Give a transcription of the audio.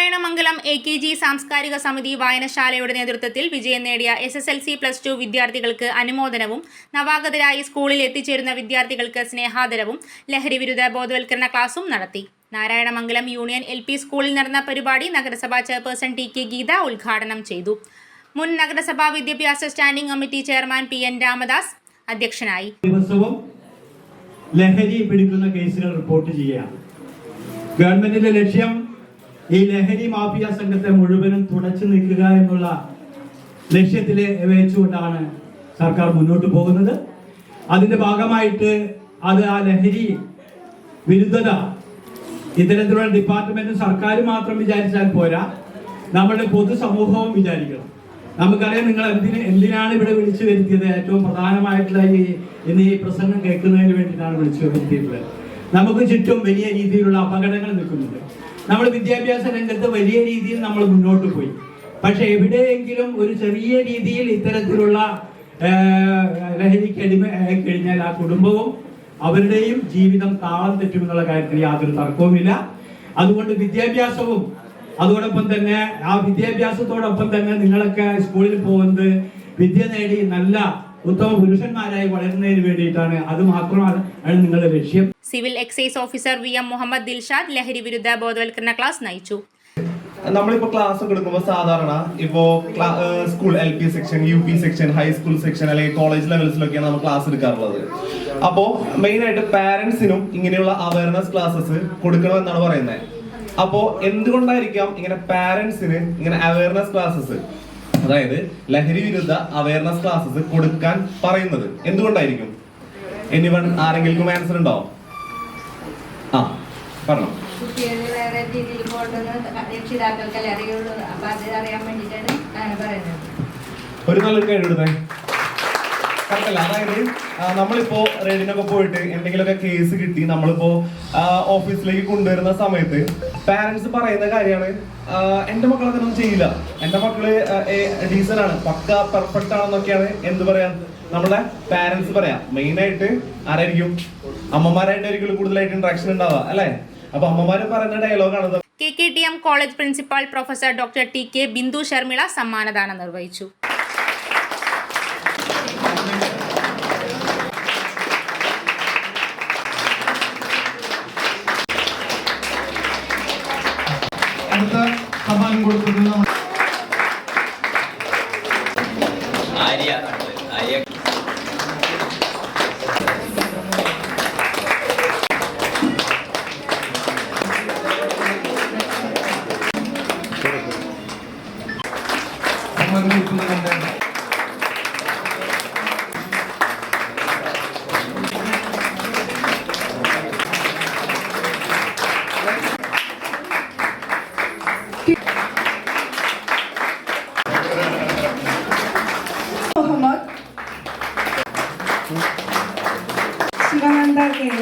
Narayanamangalam A K G സാംസ്കാരിക സമിതി വായനശാലയുടെ നേതൃത്വത്തിൽ വിജയം നേടിയ S S L C plus two വിദ്യാർത്ഥികൾക്ക് അനുമോദനവും നവാഗതരായി സ്കൂളിൽ എത്തിച്ചേരുന്ന വിദ്യാർത്ഥികൾക്ക് സ്നേഹാദരവും ലഹരി വിരുദ്ധ ബോധവൽക്കരണ ക്ലാസും നടത്തി. നാരായണമംഗലം യൂണിയൻ എൽ പി സ്കൂളിൽ നടന്ന പരിപാടി നഗരസഭാ ചെയർപേഴ്സൺ ടി കെ ഗീത ഉദ്ഘാടനം ചെയ്തു. മുൻ നഗരസഭാ വിദ്യാഭ്യാസ standing committee chairman P N Ramadas അധ്യക്ഷനായി. ലഹരി പിടിക്കുന്ന കേസുകൾ റിപ്പോർട്ട് ചെയ്യുകയാണ്. ഗവൺമെന്റിന്റെ ലക്ഷ്യം ഈ ലഹരി മാഫിയ സംഘത്തെ മുഴുവനും തുടച്ചു നീക്കുക എന്നുള്ള ലക്ഷ്യത്തിൽ വെച്ചുകൊണ്ടാണ് സർക്കാർ മുന്നോട്ട് പോകുന്നത്. അതിന്റെ ഭാഗമായിട്ട് അത് ആ ലഹരി വിരുദ്ധത ഇത്തരത്തിലുള്ള ഡിപ്പാർട്ട്മെന്റും സർക്കാർ മാത്രം വിചാരിച്ചാൽ പോരാ. നമ്മുടെ പൊതുസമൂഹവും വിചാരിക്കണം. നമുക്കറിയാം നിങ്ങൾ എന്തിന് എന്തിനാണ് ഇവിടെ വിളിച്ചു വരുത്തിയത്? ഏറ്റവും പ്രധാനമായിട്ടുള്ള ഈ ഇന്ന് ഈ പ്രസംഗം കേൾക്കുന്നതിന് വേണ്ടിയിട്ടാണ് വിളിച്ചു വരുത്തിയിട്ടുള്ളത്. നമുക്ക് ചുറ്റും വലിയ രീതിയിലുള്ള അപകടങ്ങൾ നിൽക്കുന്നുണ്ട്. നമ്മൾ വിദ്യാഭ്യാസ രംഗത്ത് വലിയ രീതിയിൽ നമ്മൾ മുന്നോട്ട് പോയി. പക്ഷെ എവിടെയെങ്കിലും ഒരു ചെറിയ രീതിയിൽ ഇത്തരത്തിലുള്ള ലഹരിക്ക് അടിമ കഴിഞ്ഞാൽ ആ കുടുംബവും അവരുടെയും ജീവിതം താളം തെറ്റുമെന്നുള്ള കാര്യത്തിൽ യാതൊരു തർക്കവുമില്ല. അതുകൊണ്ട് വിദ്യാഭ്യാസവും അതോടൊപ്പം തന്നെ ആ വിദ്യാഭ്യാസത്തോടൊപ്പം തന്നെ നിങ്ങളൊക്കെ സ്കൂളിൽ പോകുന്നത് വിദ്യ നേടി നല്ല ഉത്തമ പുരുഷന്മാരായി വളരുന്നതിന് വേണ്ടിയിട്ടാണ് അത് മാത്രമാണ് നിങ്ങളുടെ ലക്ഷ്യം. Civil excise officer V M Muhammad Dilshad ലഹരി വിരുദ്ധ ബോധവൽക്കരണ ക്ലാസ് നയിച്ചു. നമ്മളിപ്പോ ക്ലാസ് കൊടുക്കുമ്പോൾ സാധാരണ ഇപ്പോ school L P section U P section high school section അല്ലെങ്കിൽ കോളേജ് ലെവൽസിലൊക്കെയാണ് നമ്മൾ ക്ലാസ് എടുക്കാറുള്ളത്. അപ്പോ മെയിൻ ആയിട്ട് പാരന്റ്സിനും ഇങ്ങനെയുള്ള അവയർനെസ് ക്ലാസ്സസ് കൊടുക്കണമെന്നാണ് പറയുന്നത്. അപ്പോ എന്തുകൊണ്ടായിരിക്കാം ഇങ്ങനെ പാരന്റ്സിന് ഇങ്ങനെ അവയർനെസ് ക്ലാസ്സസ് അതായത് ലഹരി വിരുദ്ധ അവയർനെസ് ക്ലാസ്സസ് കൊടുക്കാൻ പറയുന്നത്. എന്തുകൊണ്ടായിരിക്കും? എനിവൺ ആരെങ്കിലും ആൻസർ ഉണ്ടോ? ആ പറഞ്ഞോ. കുട്ടികൾ വേറെ രീതിയിൽ കൊണ്ടുവന്ന് രക്ഷിതാക്കൾക്കല്ലേ അറിയുള്ളൂ. അപ്പൊ അത് അറിയാൻ വേണ്ടിയിട്ടാണ് ഞാൻ പറയുന്നത്. ഒരു നല്ലൊരു കഴിവെടുത്തേ കറക്റ്റല്ല അതായത് നമ്മളിപ്പോ റെഡിനൊക്കെ പോയിട്ട് എന്തെങ്കിലുമൊക്കെ കേസ് കിട്ടി നമ്മളിപ്പോ ഓഫീസിലേക്ക് കൊണ്ടുവരുന്ന സമയത്ത് പാരന്റ്സ് പറയുന്ന കാര്യമാണ് എന്റെ മക്കൾ അതൊന്നും ചെയ്യില്ല. എന്റെ മക്കൾ ഡീസന്റ് ആണ്. പക്ക പെർഫെക്റ്റ് ആണെന്നൊക്കെയാണ് എന്ത് പറയാ നമ്മുടെ പാരന്റ്സ് പറയാം. മെയിൻ ആയിട്ട് ആരായിരിക്കും? അമ്മമാരായിട്ടായിരിക്കും കൂടുതലായിട്ട് ഇൻട്രാക്ഷൻ ഉണ്ടാവുക അല്ലെ? അപ്പൊ അമ്മമാര് പറയുന്ന ഡയലോഗാണ് K K T M college principal professor doctor T K Bindu Sharmila സമ്മാനദാനം നിർവഹിച്ചു. അടുത്ത സമ്മാനം കൊടുത്തത് നമ്മൾ ആര്യ ആര്യ back bien.